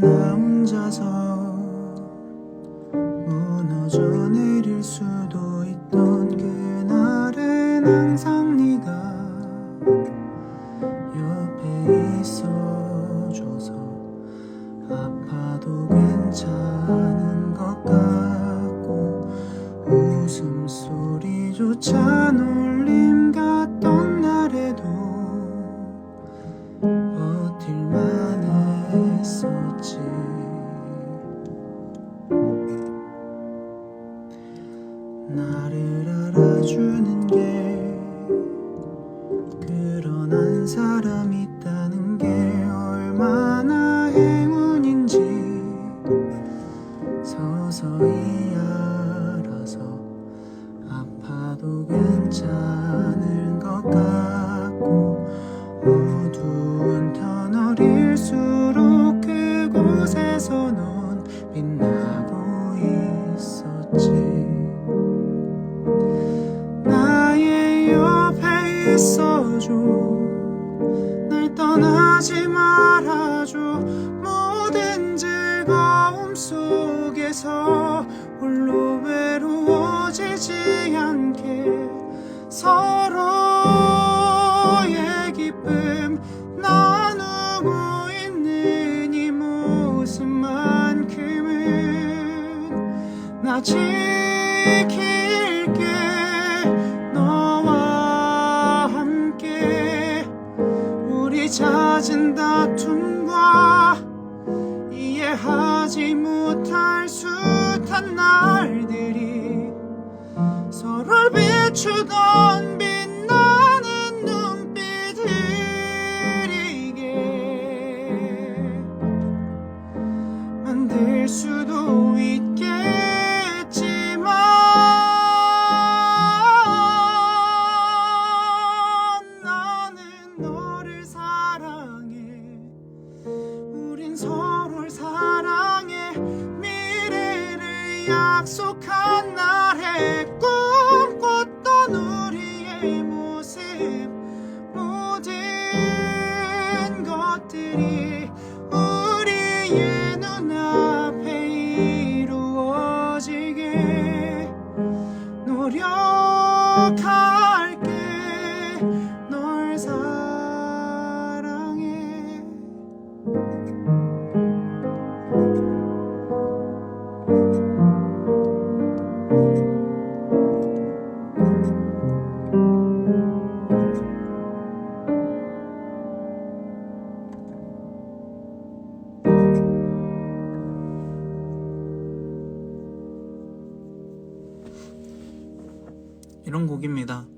남자서 무너져 내릴 수도 있던 그날은 항상 웃음소리조차 놀림 같던 날에도 버틸만 했었지. 나를 알아주는 게 그런 한 사람 괜찮을 것 같고 어두운 터널일수록 그곳에서 넌 빛나고 있었지. 나의 옆에 있어줘. 날 떠나지 말아줘. 모든 즐거움 속에서 홀로 서로의 기쁨 나누고 있는 이 모습만큼은 나 지킬게 너와 함께. 우리 잦은 다툼과 이해하지 못할 숱한 날들이 서로를 비추던 빛나는 눈빛들이게 만들 수도 있겠지만 나는 너를 사랑해. 우린 서로를 사랑해. 미래를 약속한 날에 우리의 눈앞에 이루어지게 노력할게. 널 사랑해 이런 곡입니다.